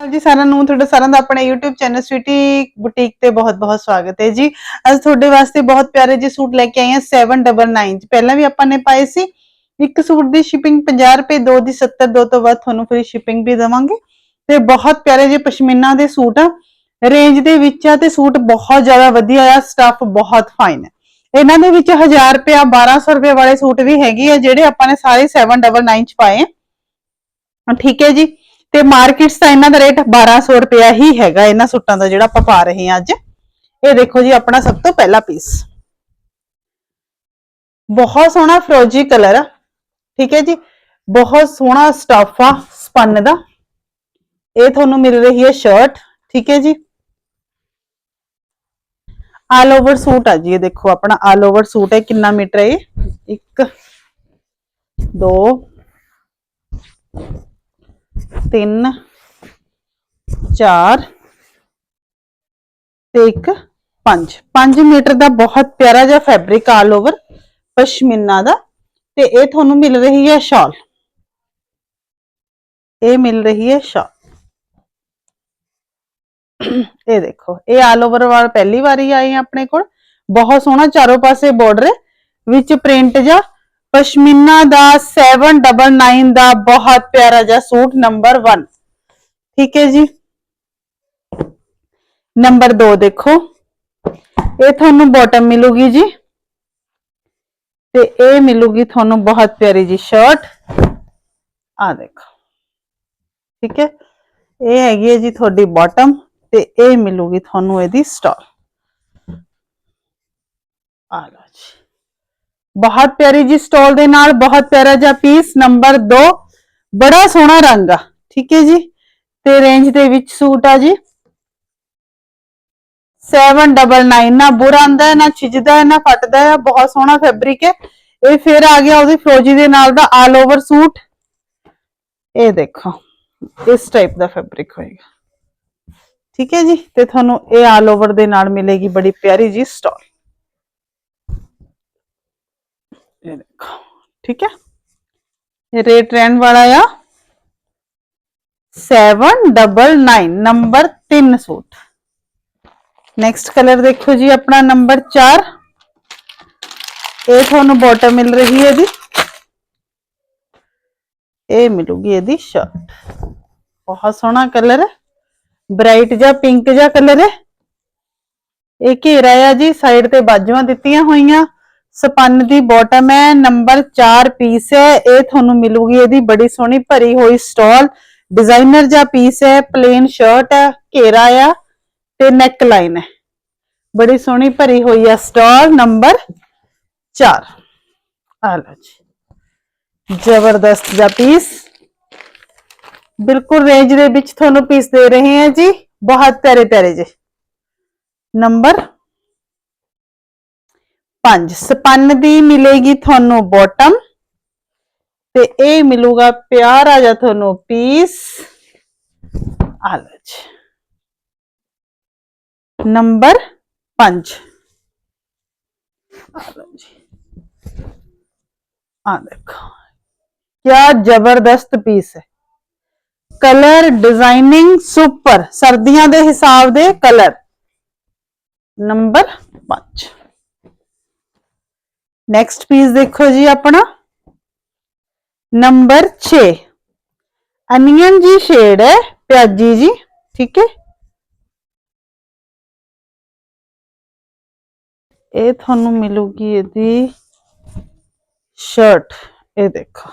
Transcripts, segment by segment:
ਸਤਿ ਜੀ, ਸਾਰਿਆਂ ਨੂੰ, ਤੁਹਾਡਾ ਸਾਰਿਆਂ ਦਾ ਆਪਣੇ YouTube ਚੈਨਲ ਸਵੀਟੀ ਬੁਟੀਕ ਤੇ ਬਹੁਤ-ਬਹੁਤ ਸਵਾਗਤ ਹੈ ਜੀ। ਅੱਜ ਤੁਹਾਡੇ ਵਾਸਤੇ ਬਹੁਤ ਪਿਆਰੇ ਜਿਹੇ ਸੂਟ ਲੈ ਕੇ ਆਏ ਹਾਂ 799 ਪਹਿਲਾਂ ਵੀ ਆਪਾਂ ਨੇ ਪਾਏ ਸੀ। ਇੱਕ ਸੂਟ ਦੀ ਸ਼ਿਪਿੰਗ 50 ਰੁਪਏ, ਦੋ ਦੀ 70 ਦੋ ਤੋਂ ਬਾਅਦ ਤੁਹਾਨੂੰ ਫ੍ਰੀ ਸ਼ਿਪਿੰਗ ਵੀ ਦੇਵਾਂਗੇ। ਤੇ ਬਹੁਤ ਪਿਆਰੇ ਜਿਹੇ ਪਸ਼ਮੀਨਾ ਦੇ ਸੂਟ ਆ। ਰੇਂਜ ਦੇ ਵਿੱਚ ਆ ਤੇ ਸੂਟ ਬਹੁਤ ਜ਼ਿਆਦਾ ਵਧੀਆ ਆ ਸਟਫ ਬਹੁਤ ਫਾਈਨ ਹੈ ਇਹਨਾਂ ਦੇ ਵਿੱਚ 1000 ਰੁਪਏ 1200 ਰੁਪਏ ਵਾਲੇ ਸੂਟ ਵੀ ਹੈਗੇ ਆ, ਜਿਹੜੇ ਆਪਾਂ ਨੇ ਸਾਰੇ 799 ਚ ਪਾਏ ਆ। ਠੀਕ ਹੈ ਜੀ। ਤੇ ਮਾਰਕੀਟਸ ਦਾ ਇਹਨਾਂ ਦਾ ਰੇਟ 1200 ਰੁਪਿਆ ਹੀ ਹੈਗਾ, ਇਹਨਾਂ ਸੂਟਾਂ ਦਾ ਜਿਹੜਾ ਆਪਾਂ ਪਾ ਰਹੇ ਹਾਂ ਅੱਜ। ਇਹ ਦੇਖੋ ਜੀ, ਆਪਣਾ ਸਭ ਤੋਂ ਪਹਿਲਾ ਪੀਸ ਬਹੁਤ ਸੋਹਣਾ ਫਰੋਜੀ ਕਲਰ ਆ ਠੀਕ ਹੈ ਜੀ? ਬਹੁਤ ਸੋਹਣਾ ਸਟਫ ਆ ਸਪਨ ਦਾ। ਇਹ ਤੁਹਾਨੂੰ ਮਿਲ ਰਹੀ ਹੈ ਸ਼ਰਟ ਠੀਕ ਹੈ ਜੀ? ਆਲ ਓਵਰ ਸੂਟ ਆ ਜੀ, ਇਹ ਦੇਖੋ ਆਪਣਾ ਆਲ ਓਵਰ ਸੂਟ ਹੈ, ਕਿੰਨਾ ਮੀਟਰ ਹੈ ਇਹ? 1 2 ਤਿੰਨ, ਚਾਰ ਤੇ ਇੱਕ 5 5 ਮੀਟਰ ਦਾ ਬਹੁਤ ਪਿਆਰਾ ਜਿਹਾ ਫੈਬਰਿਕ ਆਲ ਓਵਰ ਪਸ਼ਮੀਨਾ ਦਾ ਤੇ ਇਹ ਤੁਹਾਨੂੰ ਮਿਲ ਰਹੀ ਹੈ ਸ਼ਾਲ। ਇਹ ਮਿਲ ਰਹੀ ਹੈ ਸ਼ਾਲ। ਇਹ ਦੇਖੋ, ਇਹ ਆਲ ਓਵਰ ਵਾਲ ਪਹਿਲੀ ਵਾਰੀ ਆਏ ਆਪਣੇ ਕੋਲ। ਬਹੁਤ ਸੋਹਣਾ ਚਾਰੋਂ ਪਾਸੇ ਬਾਰਡਰ ਵਿੱਚ ਪ੍ਰਿੰਟ ਜਾਂ ਪਸ਼ਮੀਨਾ ਦਾ 799 ਦਾ ਬਹੁਤ ਪਿਆਰਾ ਜਿਹਾ ਸੂਟ ਨੰਬਰ 1 ਠੀਕ ਹੈ ਜੀ। ਨੰਬਰ 2 ਦੇਖੋ। ਇਹ ਤੁਹਾਨੂੰ ਬਾਟਮ ਮਿਲੂਗੀ ਜੀ। ਤੇ ਇਹ ਮਿਲੂਗੀ ਤੁਹਾਨੂੰ ਬਹੁਤ ਪਿਆਰੀ ਜੀ ਸ਼ਰਟ ਆ ਦੇਖੋ। ਠੀਕ ਹੈ। ਇਹ ਹੈਗੀ ਹੈ ਜੀ ਤੁਹਾਡੀ ਬਾਟਮ ਤੇ ਇਹ ਮਿਲੂਗੀ ਤੁਹਾਨੂੰ ਇਹਦੀ ਸਟਾਲ ਆ ਬਹੁਤ ਪਿਆਰੀ ਜੀ ਸਟਾਲ ਦੇ ਨਾਲ, ਬਹੁਤ ਪਿਆਰਾ ਜਿਹਾ ਪੀਸ ਨੰਬਰ 2 ਬੜਾ ਸੋਹਣਾ ਰੰਗ ਆ, ਠੀਕ ਹੈ ਜੀ? ਤੇ ਰੇਂਜ ਦੇ ਵਿੱਚ ਸੂਟ ਆ ਜੀ। 799 ਨਾ ਬੁਰਾ ਆਂਦਾ ਨਾ ਛਿਜਦਾ, ਨਾ ਫਟਦਾ ਹੈ ਬਹੁਤ ਸੋਹਣਾ ਫੈਬਰਿਕ ਹੈ। ਇਹ ਫਿਰ ਆ ਗਿਆ ਉਹਦੀ ਫਰੋਜੀ ਦੇ ਨਾਲ ਦਾ ਆਲ ਓਵਰ ਸੂਟ। ਇਹ ਦੇਖੋ, ਇਸ ਟਾਈਪ ਦਾ ਫੈਬਰਿਕ ਹੋਏਗਾ। ਠੀਕ ਹੈ ਜੀ? ਤੇ ਤੁਹਾਨੂੰ ਇਹ ਆਲ ਓਵਰ ਦੇ ਨਾਲ ਮਿਲੇਗੀ ਬੜੀ ਪਿਆਰੀ ਜੀ ਸਟਾਲ। ਇਹ ਦੇਖੋ, ਠੀਕ ਹੈ? ਇਹ ਰੇਟ ਰਹਿਣ ਵਾਲਾ ਆ। 799 ਨੰਬਰ 3 ਸੂਟ। ਨੈਕਸਟ ਕਲਰ ਦੇਖੋ ਜੀ, ਆਪਣਾ ਨੰਬਰ 4 ਇਹ ਤੁਹਾਨੂੰ ਬਾਟਮ ਮਿਲ ਰਹੀ ਹੈ ਜੀ। ਇਹ ਮਿਲੂਗੀ ਇਹਦੀ ਸ਼ਰਟ ਬਹੁਤ ਸੋਹਣਾ ਕਲਰ ਹੈ। ਬ੍ਰਾਈਟ ਜਾਂ ਪਿੰਕ ਜਾਂ ਕਲਰ ਹੈ। ਇਹ ਘੇਰਾ ਆ ਜੀ ਸਾਈਡ ਤੇ ਬਾਜੂਆਂ ਦਿੱਤੀਆਂ ਹੋਈਆਂ। ਸਪਨ ਦੀ ਬਾਟਮ ਹੈ ਨੰਬਰ 4 ਪੀਸ ਹੈ, ਇਹ ਤੁਹਾਨੂੰ ਮਿਲੂਗੀ, ਇਹਦੀ ਬੜੀ ਸੋਹਣੀ ਭਰੀ ਹੋਈ ਸਟਾਲ ਡਿਜ਼ਾਈਨਰ ਜਾਂ ਪੀਸ ਹੈ ਪਲੇਨ ਸ਼ਰਟ ਹੈ, ਘੇਰਾ ਆ ਤੇ ਨੈਕ ਲਾਈਨ ਹੈ। ਬੜੀ ਸੋਹਣੀ ਭਰੀ ਹੋਈ ਆ ਸਟਾਲ ਨੰਬਰ 4 ਆ ਲਓ ਜੀ, ਜ਼ਬਰਦਸਤ ਦਾ ਪੀਸ ਬਿਲਕੁਲ ਰੇਂਜ ਦੇ ਵਿੱਚ ਤੁਹਾਨੂੰ ਪੀਸ ਦੇ ਰਹੇ ਹਾਂ ਜੀ, ਬਹੁਤ ਪਿਆਰੇ ਪਿਆਰੇ ਜੀ। ਨੰਬਰ 5 ਸਪਨ ਦੀ ਮਿਲੇਗੀ ਤੁਹਾਨੂੰ ਬਾਟਮ ਤੇ ਇਹ ਮਿਲੂਗਾ ਪਿਆਰਾ ਜਿਹਾ ਤੁਹਾਨੂੰ ਪੀਸ ਆ ਨੰਬਰ 5 ਜੀ। ਆ ਦੇਖੋ। ਕਿਆ ਜ਼ਬਰਦਸਤ ਪੀਸ ਹੈ। ਕਲਰ ਡਿਜ਼ਾਈਨਿੰਗ ਸੁਪਰ ਸਰਦੀਆਂ ਦੇ ਹਿਸਾਬ ਦੇ ਕਲਰ ਨੰਬਰ 5 ਨੈਕਸਟ ਪੀਸ ਦੇਖੋ ਜੀ ਆਪਣਾ। ਨੰਬਰ 6 ਅਨੀਅਨ ਜੀ ਸ਼ੇਡ ਹੈ, ਪਿਆਜੀ ਜੀ, ਠੀਕ ਹੈ? ਇਹ ਤੁਹਾਨੂੰ ਮਿਲੂਗੀ ਇਹਦੀ ਸ਼ਰਟ ਇਹ ਦੇਖੋ।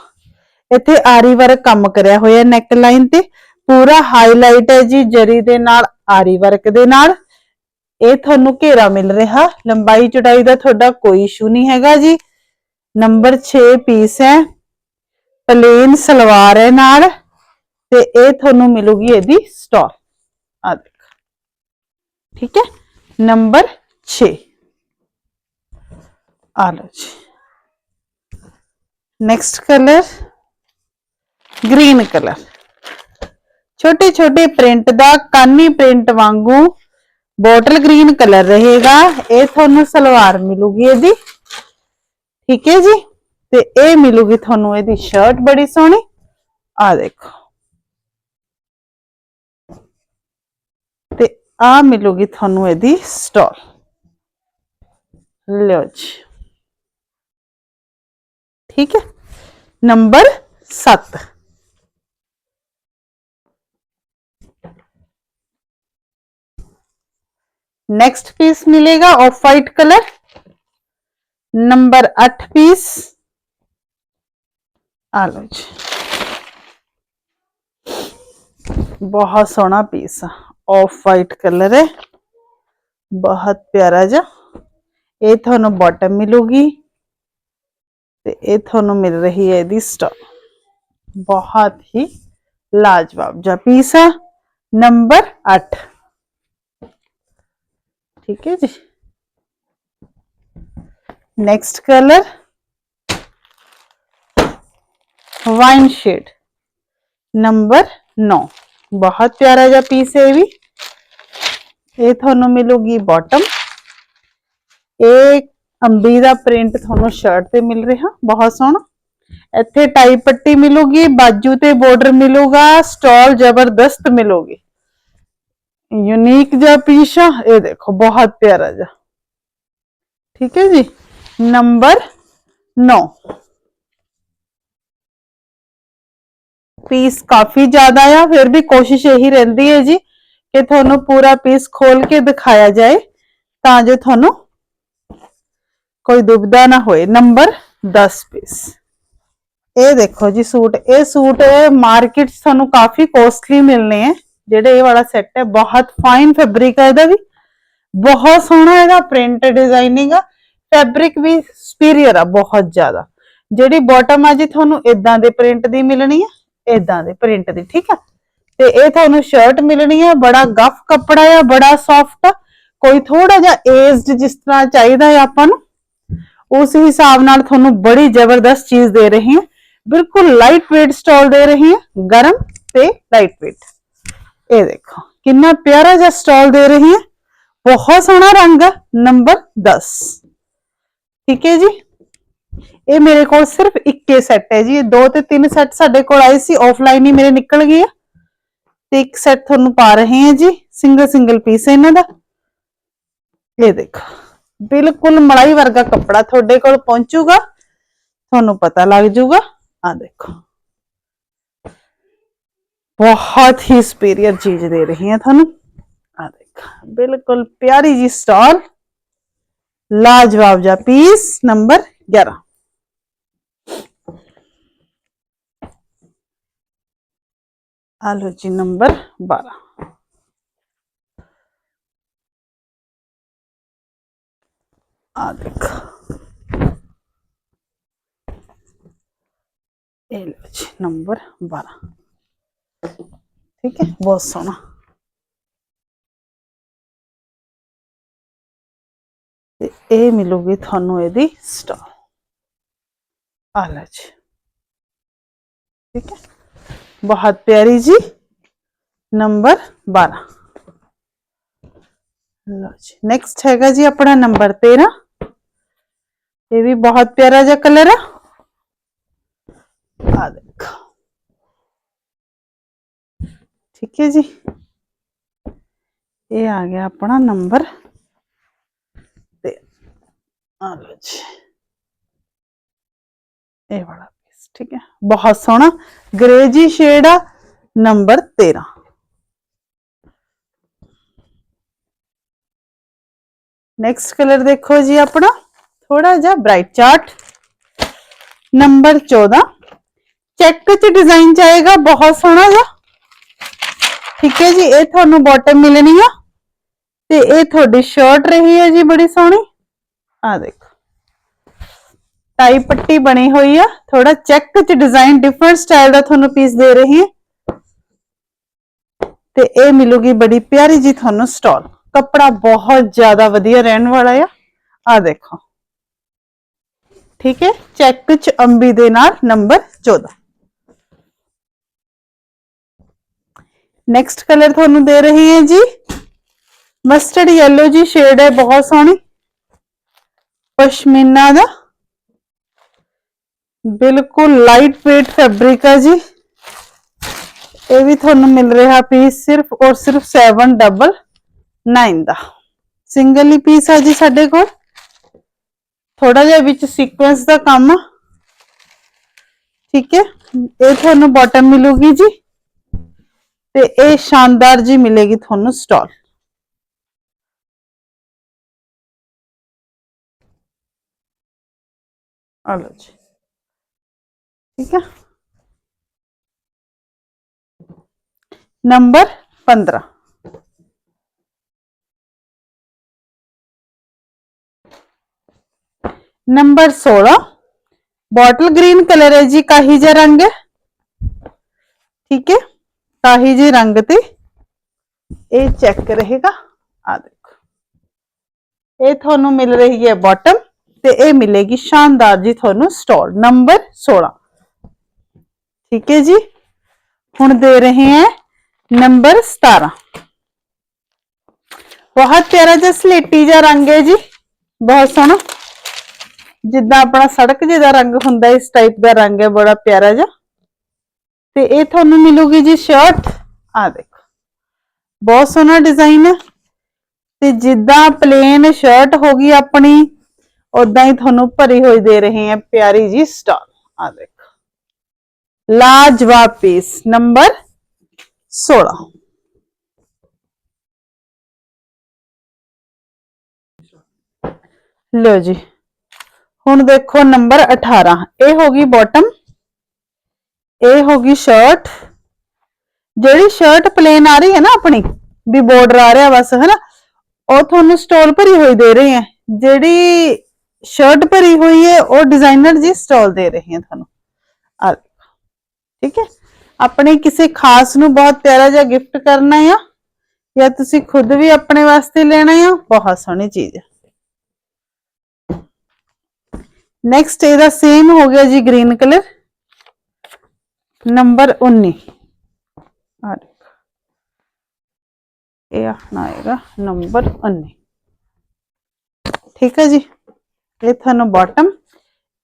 ਇੱਥੇ ਆਰੀ ਵਰਕ ਕੰਮ ਕਰਿਆ ਹੋਇਆ ਨੈਕ ਲਾਈਨ ਤੇ। ਪੂਰਾ ਹਾਈਲਾਈਟ ਹੈ ਜੀ ਜਰੀ ਦੇ ਨਾਲ, ਆਰੀ ਵਰਕ ਦੇ ਨਾਲ। ਇਹ ਤੁਹਾਨੂੰ ਘੇਰਾ ਮਿਲ ਰਿਹਾ। ਲੰਬਾਈ ਚੌੜਾਈ ਦਾ ਤੁਹਾਡਾ ਕੋਈ ਇਸ਼ੂ ਨਹੀਂ ਹੈਗਾ ਜੀ। ਨੰਬਰ 6 ਪੀਸ ਹੈ। ਪਲੇਨ ਸਲਵਾਰ ਹੈ ਨਾਲ। ਤੇ ਇਹ ਤੁਹਾਨੂੰ ਮਿਲੂਗੀ ਇਹਦੀ ਸਟਾਲ ਆ ਦੇਖ। ਠੀਕ ਹੈ? ਨੰਬਰ 6 ਆ ਲਓ ਜੀ। ਨੈਕਸਟ ਕਲਰ ਗ੍ਰੀਨ ਕਲਰ ਛੋਟੇ ਛੋਟੇ ਪ੍ਰਿੰਟ ਦਾ, ਕਾਨੀ ਪ੍ਰਿੰਟ ਵਾਂਗੂ ਬੋਟਲ ਗ੍ਰੀਨ ਕਲਰ ਰਹੇਗਾ ਇਹ ਤੁਹਾਨੂੰ ਸਲਵਾਰ ਮਿਲੂਗੀ ਇਹਦੀ ਠੀਕ ਹੈ ਜੀ ਤੇ ਇਹ ਮਿਲੂਗੀ ਤੁਹਾਨੂੰ ਇਹਦੀ ਸ਼ਰਟ ਬੜੀ ਸੋਹਣੀ ਆ ਦੇਖੋ ਆ ਮਿਲੂਗੀ ਤੁਹਾਨੂੰ ਇਹਦੀ ਸਟਾਲ ਲਿਓ ਜੀ ਠੀਕ ਹੈ ਨੰਬਰ 7 नेक्स्ट पीस मिलेगा ऑफ वाइट कलर नंबर आठ पीस आ लो जी बहुत सोहना पीस है ऑफ वाइट कलर है बहुत प्यारा जा ਇਹ ਤੁਹਾਨੂੰ ਬਾਟਮ ਮਿਲੂਗੀ ਤੇ ਇਹ ਤੁਹਾਨੂੰ ਮਿਲ ਰਹੀ ਹੈ ਇਹਦੀ ਸਟਾਕ ਬਹੁਤ ਹੀ ਲਾਜਵਾਬ ਜਿਹਾ ਪੀਸ ਹੈ ਨੰਬਰ 8 ठीक है जी next colour wine shade number 9 बहुत प्यारा जा पीस है ये भी ਇਹ ਤੁਹਾਨੂੰ ਮਿਲੂਗੀ ਬਾਟਮ ਇਹ ਅੰਬੀ ਦਾ ਪ੍ਰਿੰਟ ਤੁਹਾਨੂੰ ਸ਼ਰਟ ਤੇ ਮਿਲ ਰਿਹਾ ਬਹੁਤ ਸੋਹਣਾ ਇੱਥੇ ਟਾਈ ਪੱਟੀ ਮਿਲੂਗੀ ਬਾਜੂ ਤੇ ਬਾਰਡਰ ਮਿਲੂਗਾ ਸਟਾਲ ਜ਼ਬਰਦਸਤ ਮਿਲੂਗੀ यूनिक जा पीस आ ये देखो बहुत प्यारा जा ठीक है जी नंबर नौ ਪੀਸ ਕਾਫੀ ਜ਼ਿਆਦਾ ਆ ਫਿਰ ਵੀ ਕੋਸ਼ਿਸ਼ ਇਹੀ ਰਹਿੰਦੀ ਹੈ ਜੀ ਕਿ ਤੁਹਾਨੂੰ ਪੂਰਾ ਪੀਸ ਖੋਲ ਕੇ ਦਿਖਾਇਆ ਜਾਏ ਤਾਂ ਜੋ ਤੁਹਾਨੂੰ ਕੋਈ ਦੁਬਿਧਾ ਨਾ ਹੋਏ ਨੰਬਰ 10 ਪੀਸ ਇਹ ਦੇਖੋ ਜੀ ਸੂਟ ਇਹ ਸੂਟ ਮਾਰਕੀਟ 'ਚ ਤੁਹਾਨੂੰ ਕਾਫੀ ਕੋਸਟਲੀ ਮਿਲਨੇ ਆ ਜਿਹੜੇ ਇਹ ਵਾਲਾ ਸੈੱਟ ਹੈ, ਬਹੁਤ ਫਾਈਨ ਫੈਬਰਿਕ ਹੈ ਇਹਦਾ ਵੀ। ਬਹੁਤ ਸੋਹਣਾ ਇਹਦਾ ਪ੍ਰਿੰਟ ਡਿਜ਼ਾਈਨਿੰਗ ਆ ਫੈਬਰਿਕ ਵੀ ਸੁਪੀਰੀਅਰ ਆ, ਬਹੁਤ ਜ਼ਿਆਦਾ। ਜਿਹੜੀ ਬਾਟਮ ਆ ਜੀ, ਤੁਹਾਨੂੰ ਇਦਾਂ ਦੇ ਪ੍ਰਿੰਟ ਦੀ ਮਿਲਣੀ ਆ ਇਦਾਂ ਦੇ ਪ੍ਰਿੰਟ ਦੀ, ਠੀਕ ਆ? ਤੇ ਇਹ ਤੁਹਾਨੂੰ ਸ਼ਰਟ ਮਿਲਣੀ ਹੈ ਬੜਾ ਗਫ ਕੱਪੜਾ ਆ, ਬੜਾ ਸੌਫਟ ਕੋਈ ਥੋੜਾ ਜਿਹਾ ਏਜਡ ਜਿਸ ਤਰ੍ਹਾਂ ਚਾਹੀਦਾ ਹੈ ਆਪਾਂ ਨੂੰ, ਉਸ ਹਿਸਾਬ ਨਾਲ ਤੁਹਾਨੂੰ ਬੜੀ ਜ਼ਬਰਦਸਤ ਚੀਜ਼ ਦੇ ਰਹੇ ਹਾਂ ਬਿਲਕੁਲ ਲਾਈਟ weight ਸਟਾਲ ਦੇ ਰਹੇ ਹਾਂ ਗਰਮ ਤੇ ਲਾਈਟ weight ਇਹ ਦੇਖੋ ਕਿੰਨਾ ਪਿਆਰਾ ਜਿਹਾ ਸਟਾਲ ਦੇ ਰਹੀ ਹੈ ਬਹੁਤ ਸੋਹਣਾ ਰੰਗ ਹੈ ਨੰਬਰ 10 ਠੀਕ ਹੈ ਜੀ ਇਹ ਮੇਰੇ ਕੋਲ ਸਿਰਫ ਇੱਕੇ ਸੈੱਟ ਹੈ ਜੀ ਇਹ ਦੋ ਤੇ ਤਿੰਨ ਸੈੱਟ ਸਾਡੇ ਕੋਲ ਆਏ ਸੀ ਆਫਲਾਈਨ ਹੀ ਮੇਰੇ ਨਿਕਲ ਗਏ ਆ ਤੇ ਇੱਕ ਸੈੱਟ ਤੁਹਾਨੂੰ ਪਾ ਰਹੇ ਹਾਂ ਜੀ ਸਿੰਗਲ ਸਿੰਗਲ ਪੀਸ ਇਹਨਾਂ ਦਾ ਇਹ ਦੇਖੋ ਬਿਲਕੁਲ ਮਲਾਈ ਵਰਗਾ ਕੱਪੜਾ ਤੁਹਾਡੇ ਕੋਲ ਪਹੁੰਚੂਗਾ ਤੁਹਾਨੂੰ ਪਤਾ ਲੱਗ ਜਾਊਗਾ ਆ ਦੇਖੋ बहुत ही सुपीरियर चीज दे रही है थानू आ देख बिल्कुल प्यारी जी स्टॉल लाजवाब जा पीस नंबर 11 आलो जी नंबर 12 आ देख ये लो जी नंबर 12 ठीक है बहुत सोहना ਤੇ ਇਹ ਮਿਲੂਗੀ ਤੁਹਾਨੂੰ ਇਹਦੀ ਸਟਾਲ ਆ ਲੈ ਜੀ ਠੀਕ ਹੈ ਬਹੁਤ ਪਿਆਰੀ ਜੀ ਨੰਬਰ 12 ਲਓ ਜੀ ਨੈਕਸਟ ਹੈਗਾ ਜੀ ਆਪਣਾ ਨੰਬਰ 13 ਇਹ ਵੀ ਬਹੁਤ ਪਿਆਰਾ ਜਿਹਾ ਕਲਰ ਆ ਆ ਦੇਖੋ ਠੀਕ ਹੈ ਜੀ ਇਹ ਆ ਗਿਆ ਆਪਣਾ ਨੰਬਰ ਤੇ ਆ ਲਓ ਜੀ ਇਹ ਵਾਲਾ ਪੀਸ ਠੀਕ ਹੈ ਬਹੁਤ ਸੋਹਣਾ ਗ੍ਰੇ ਜੀ ਸ਼ੇਡ ਆ ਨੰਬਰ 13 ਨੈਕਸਟ ਕਲਰ ਦੇਖੋ ਜੀ ਆਪਣਾ ਥੋੜਾ ਜਿਹਾ ਬ੍ਰਾਈਟ ਚਾਰਟ ਨੰਬਰ 14 ਚੈੱਕ ਚ ਡਿਜ਼ਾਈਨ ਚਾਹੇਗਾ ਬਹੁਤ ਸੋਹਣਾ ਜਿਹਾ ਠੀਕ ਹੈ ਜੀ, ਇਹ ਤੁਹਾਨੂੰ ਬਾਟਮ ਮਿਲਣੀ ਆ ਤੇ ਇਹ ਤੁਹਾਡੀ ਸ਼ਰਟ ਰਹੀ ਹੈ ਜੀ ਬੜੀ ਸੋਹਣੀ। ਆ ਦੇਖੋ। ਟਾਈ ਪੱਟੀ ਬਣੀ ਹੋਈ ਆ ਥੋੜਾ ਚੈੱਕ ਚ ਡਿਜ਼ਾਈਨ ਡਿਫਰੈਂਟ ਸਟਾਈਲ ਦਾ ਤੁਹਾਨੂੰ ਪੀਸ ਦੇ ਰਹੀ ਹੈ। ਤੇ ਇਹ ਮਿਲੂਗੀ ਬੜੀ ਪਿਆਰੀ ਜੀ ਤੁਹਾਨੂੰ ਸਟਾਲ ਕੱਪੜਾ ਬਹੁਤ ਜ਼ਿਆਦਾ ਵਧੀਆ ਰਹਿਣ ਵਾਲਾ ਆ। ਆ ਦੇਖੋ। ਠੀਕ ਹੈ ਚੈੱਕ ਚ ਅੰਬੀ ਦੇ ਨਾਲ ਨੰਬਰ 14 ਨੈਕਸਟ ਕਲਰ ਤੁਹਾਨੂੰ ਦੇ ਰਹੀ ਹੈ ਜੀ। ਮਸਟਰਡ yellow ਜੀ ਸ਼ੇਡ ਹੈ ਬਹੁਤ ਸੋਹਣੀ। ਪਸ਼ਮੀਨਾ ਦਾ। ਬਿਲਕੁਲ ਲਾਈਟ weight ਫੈਬਰਿਕ ਹੈ ਜੀ। ਇਹ ਵੀ ਤੁਹਾਨੂੰ ਮਿਲ ਰਿਹਾ ਪੀਸ ਸਿਰਫ ਔਰ ਸਿਰਫ 7 ਡਬਲ 9 ਦਾ। ਸਿੰਗਲ ਹੀ ਪੀਸ ਆ ਜੀ ਸਾਡੇ ਕੋਲ। ਥੋੜਾ ਜਿਹਾ ਵਿੱਚ ਸੀਕੁਐਂਸ ਦਾ ਕੰਮ। ਠੀਕ ਹੈ। ਇਹ ਤੁਹਾਨੂੰ ਬਾਟਮ ਮਿਲੂਗੀ ਜੀ। ਤੇ ਇਹ ਸ਼ਾਨਦਾਰ ਜੀ ਮਿਲੇਗੀ ਤੁਹਾਨੂੰ ਸਟਾਲ। ਆ ਲਓ ਜੀ। ਠੀਕ ਹੈ number 15 number 16 bottle green colour ਹੈ ਜੀ, ਕਾਹੀ ਜਿਹਾ ਰੰਗ ਹੈ? ਠੀਕ ਹੈ? ਕਾਹੀ ਜਿਹੇ ਰੰਗ ਤੇ ਇਹ ਚੈੱਕ ਰਹੇਗਾ ਆ ਦੇਖੋ। ਇਹ ਤੁਹਾਨੂੰ ਮਿਲ ਰਹੀ ਹੈ ਬਾਟਮ ਤੇ ਇਹ ਮਿਲੇਗੀ ਸ਼ਾਨਦਾਰ ਜੀ ਤੁਹਾਨੂੰ ਸਟੋਰ ਨੰਬਰ 16 ਠੀਕ ਹੈ ਜੀ? ਹੁਣ ਦੇ ਰਹੇ हैं ਨੰਬਰ 17 ਬਹੁਤ ਪਿਆਰਾ ਜਿਹਾ ਸਲੇਟੀ ਜਿਹਾ ਰੰਗ ਹੈ ਜੀ। ਬਹੁਤ ਸੋਹਣਾ। ਜਿੱਦਾਂ ਆਪਣਾ ਸੜਕ ਜਿਹਾ ਰੰਗ ਹੁੰਦਾ, ਇਸ ਟਾਈਪ ਦਾ ਰੰਗ ਹੈ, ਬੜਾ ਪਿਆਰਾ ਜਿਹਾ। ਤੇ ਇਹ ਤੁਹਾਨੂੰ ਮਿਲੂਗੀ ਜੀ ਸ਼ਰਟ ਆ ਦੇਖੋ। ਬਹੁਤ ਸੋਹਣਾ ਡਿਜ਼ਾਈਨ ਹੈ। ਤੇ ਜਿੱਦਾਂ ਪਲੇਨ ਸ਼ਰਟ ਹੋ ਗਈ ਆਪਣੀ ਉਦਾਂ ਹੀ ਤੁਹਾਨੂੰ ਭਰੀ ਹੋਈ ਦੇ ਰਹੇ ਹੈ ਪਿਆਰੀ ਜੀ ਸਟਾਲ ਆ ਦੇਖੋ। ਲਾਜਵਾਬ ਪੀਸ ਨੰਬਰ 16 ਲਓ ਜੀ। ਹੁਣ ਦੇਖੋ ਨੰਬਰ 18 ਇਹ ਹੋ ਗਈ ਬਾਟਮ ਇਹ ਹੋ ਗਈ ਸ਼ਰਟ ਜਿਹੜੀ ਸ਼ਰਟ ਪਲੇਨ ਆ ਰਹੀ ਹੈ ਨਾ ਆਪਣੀ, ਵੀ ਬਾਰਡਰ ਆ ਰਿਹਾ ਬਸ, ਹੈਨਾ? ਉਹ ਤੁਹਾਨੂੰ ਸਟੋਲ ਭਰੀ ਹੋਈ ਦੇ ਰਹੇ ਹੈ। ਜਿਹੜੀ ਸ਼ਰਟ ਭਰੀ ਹੋਈ ਹੈ, ਉਹ ਡਿਜ਼ਾਈਨਰ ਜੀ ਸਟੋਲ ਦੇ ਰਹੇ ਹੈ ਤੁਹਾਨੂੰ। ਆ ਠੀਕ ਹੈ? ਆਪਣੇ ਕਿਸੇ ਖਾਸ ਨੂੰ ਬਹੁਤ ਪਿਆਰਾ ਜਿਹਾ ਗਿਫਟ ਕਰਨਾ ਆ, ਜਾਂ ਤੁਸੀਂ ਖੁਦ ਵੀ ਆਪਣੇ ਵਾਸਤੇ ਲੈਣਾ ਆ, ਬਹੁਤ ਸੋਹਣੀ ਚੀਜ਼ ਹੈ ਨੈਕਸਟ ਇਹਦਾ ਸੇਮ ਹੋ ਗਿਆ ਜੀ ਗ੍ਰੀਨ ਕਲਰ ਨੰਬਰ 19 ਆ ਦੇਖੋ ਇਹ ਆਪਣਾ ਆਏਗਾ ਨੰਬਰ 19 ਠੀਕ ਹੈ ਜੀ ਇਹ ਤੁਹਾਨੂੰ ਬਾਟਮ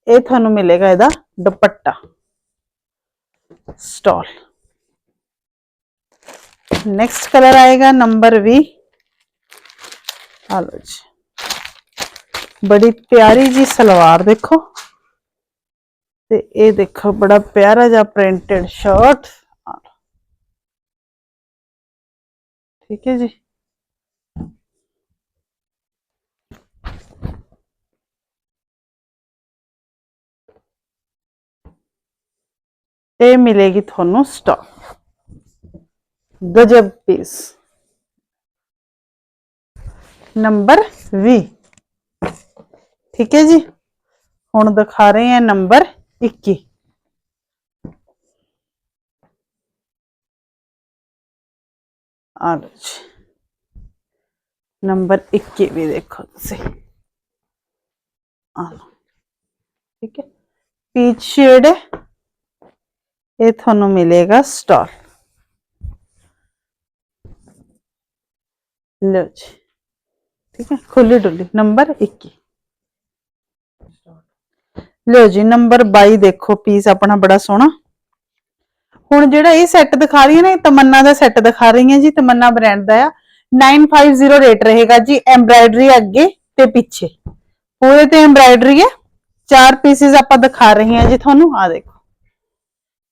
ਇਹ ਤੁਹਾਨੂੰ ਮਿਲੇਗਾ ਇਹਦਾ ਦੁਪੱਟਾ स्टॉल नेक्स्ट कलर आएगा नंबर 20 आ लो जी बड़ी प्यारी जी सलवार देखो ਤੇ ਇਹ ਦੇਖੋ, ਬੜਾ ਪਿਆਰਾ ਜਿਹਾ ਪ੍ਰਿੰਟਡ ਸ਼ਰਟ ਠੀਕ ਹੈ ਜੀ। ਤੇ ਮਿਲੇਗੀ ਤੁਹਾਨੂੰ ਸਟਾਕ ਗਜਬ ਪੀਸ ਨੰਬਰ 20 ਠੀਕ ਹੈ ਜੀ। ਹੁਣ ਦਿਖਾ ਰਹੇ ਹਾਂ ਨੰਬਰ 21 ਆ ਲਓ ਜੀ ਨੰਬਰ 21 ਵੀ ਦੇਖੋ ਤੁਸੀਂ ਆ ਲਓ ਠੀਕ ਹੈ ਪੀਚ ਸ਼ੇਡ ਹੈ ਇਹ ਤੁਹਾਨੂੰ ਮਿਲੇਗਾ ਸਟਾਲ ਲਓ ਜੀ ਠੀਕ ਹੈ ਖੁੱਲੀ ਡੁੱਲੀ ਨੰਬਰ 21 ਲਓ ਜੀ ਨੰਬਰ 22 ਦੇਖੋ ਪੀਸ ਆਪਣਾ ਬੜਾ ਸੋਹਣਾ। ਹੁਣ ਜਿਹੜਾ ਇਹ ਸੈੱਟ ਦਿਖਾ ਰਹੀ ਹੈ ਨਾ, ਇਹ ਤਮੰਨਾ ਦਾ ਸੈੱਟ ਦਿਖਾ ਰਹੀ ਹੈ ਜੀ, ਤਮੰਨਾ ਬ੍ਰਾਂਡ ਦਾ ਆ। 950 ਰੇਟ ਰਹੇਗਾ ਜੀ ਐਮਬ੍ਰਾਇਡਰੀ ਅੱਗੇ ਤੇ ਪਿੱਛੇ। ਪੂਰੇ ਤੇ ਐਮਬ੍ਰਾਇਡਰੀ ਹੈ ਚਾਰ ਪੀਸਿਸ ਆਪਾਂ ਦਿਖਾ ਰਹੇ ਹਾਂ ਜੀ ਤੁਹਾਨੂੰ ਆ ਦੇਖੋ।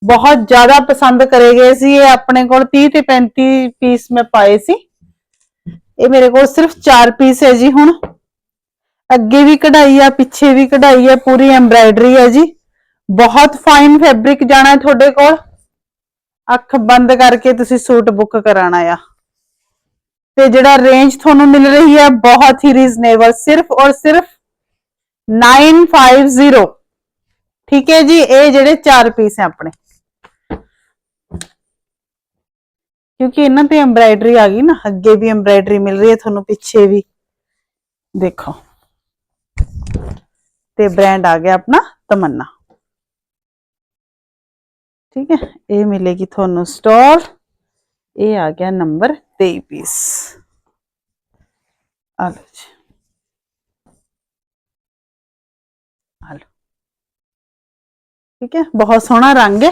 ਬਹੁਤ ਜ਼ਿਆਦਾ ਪਸੰਦ ਕਰੇ ਗਏ ਸੀ ਇਹ ਆਪਣੇ ਕੋਲ 30 ਤੇ 35 ਪੀਸ ਮੈਂ ਪਾਏ ਸੀ। ਇਹ ਮੇਰੇ ਕੋਲ ਸਿਰਫ 4 ਪੀਸ ਹੈ ਜੀ ਹੁਣ। ਅੱਗੇ ਵੀ ਕਢਾਈ ਆ, ਪਿੱਛੇ ਵੀ ਕਢਾਈ ਹੈ ਪੂਰੀ ਐਮਬ੍ਰਾਇਡਰੀ ਹੈ ਜੀ। ਬਹੁਤ ਫਾਈਨ ਫੈਬਰਿਕ ਜਾਣਾ ਤੁਹਾਡੇ ਕੋਲ। ਅੱਖ ਬੰਦ ਕਰਕੇ ਤੁਸੀਂ ਸੂਟ ਬੁੱਕ ਕਰਾਣਾ ਆ। ਤੇ ਜਿਹੜਾ ਰੇਂਜ ਤੁਹਾਨੂੰ ਮਿਲ ਰਹੀ ਹੈ ਬਹੁਤ ਹੀ ਰੀਜ਼ਨੇਬਲ ਸਿਰਫ ਔਰ ਸਿਰਫ 950 ਠੀਕ ਹੈ ਜੀ, ਇਹ ਜਿਹੜੇ 4 ਪੀਸ ਹੈ ਆਪਣੇ। ਕਿਉਂਕਿ ਇਹਨਾਂ ਤੇ ਐਮਬ੍ਰਾਇਡਰੀ ਆ ਗਈ ਨਾ, ਅੱਗੇ ਵੀ ਐਮਬ੍ਰਾਇਡਰੀ ਮਿਲ ਰਹੀ ਹੈ ਤੁਹਾਨੂੰ ਪਿੱਛੇ ਵੀ। ਦੇਖੋ। ਤੇ ਬ੍ਰਾਂਡ ਆ ਗਿਆ ਆਪਣਾ ਤਮੰਨਾ। ਠੀਕ ਹੈ, ਇਹ ਮਿਲੇਗੀ ਤੁਹਾਨੂੰ ਸਟੋਰ ਇਹ ਆ ਗਿਆ ਨੰਬਰ 23 ਪੀਸ ਆ ਲਓ ਜੀ। ਠੀਕ ਹੈ, ਬਹੁਤ ਸੋਹਣਾ ਰੰਗ ਹੈ।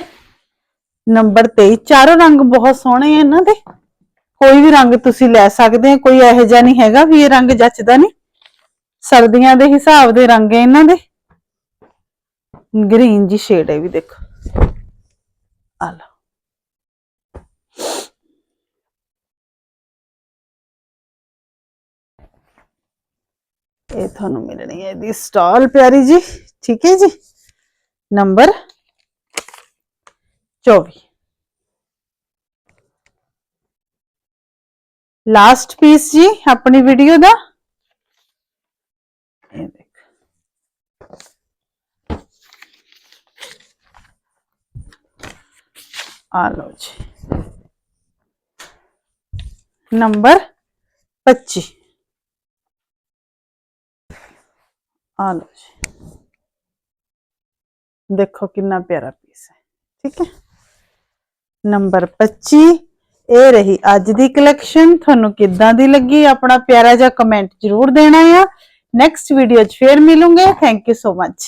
ਨੰਬਰ 23 ਚਾਰੋਂ ਰੰਗ ਬਹੁਤ ਸੋਹਣੇ ਹੈ ਇਹਨਾਂ ਦੇ। ਕੋਈ ਵੀ ਰੰਗ ਤੁਸੀਂ ਲੈ ਸਕਦੇ ਹੋ ਕੋਈ ਇਹੋ ਜਿਹਾ ਨਹੀਂ ਹੈਗਾ ਵੀ ਇਹ ਰੰਗ ਜੱਚਦਾ ਨਹੀਂ। ਸਰਦੀਆਂ ਦੇ ਹਿਸਾਬ ਦੇ ਰੰਗ ਹੈ ਇਹਨਾਂ ਦੇ। ਗ੍ਰੀਨ ਜੀ ਸ਼ੇਡ ਹੈ ਵੀ ਦੇਖੋ। ਆ ਲਓ। ਇਹ ਤੁਹਾਨੂੰ ਮਿਲਣੀ ਹੈ ਇਹਦੀ ਸਟਾਲ ਪਿਆਰੀ ਜੀ। ਠੀਕ ਹੈ ਜੀ। ਨੰਬਰ 24 ਲਾਸਟ ਪੀਸ ਜੀ, ਆਪਣੀ ਵੀਡੀਓ ਦਾ ਇਹ ਦੇਖ ਆ ਲਓ ਜੀ ਨੰਬਰ 25 ਆ ਲਓ ਜੀ ਦੇਖੋ ਕਿੰਨਾ ਪਿਆਰਾ ਪੀਸ ਹੈ ਠੀਕ ਹੈ ਨੰਬਰ 25 ਇਹ ਰਹੀ ਅੱਜ ਦੀ ਕਲੈਕਸ਼ਨ ਤੁਹਾਨੂੰ ਕਿੱਦਾਂ ਦੀ ਲੱਗੀ ਆਪਣਾ ਪਿਆਰਾ ਜਿਹਾ ਕਮੈਂਟ ਜ਼ਰੂਰ ਦੇਣਾ ਆ ਨੈਕਸਟ ਵੀਡੀਓ 'ਚ ਫੇਰ ਮਿਲੂੰਗੇ ਥੈਂਕ ਯੂ ਸੋ ਮਚ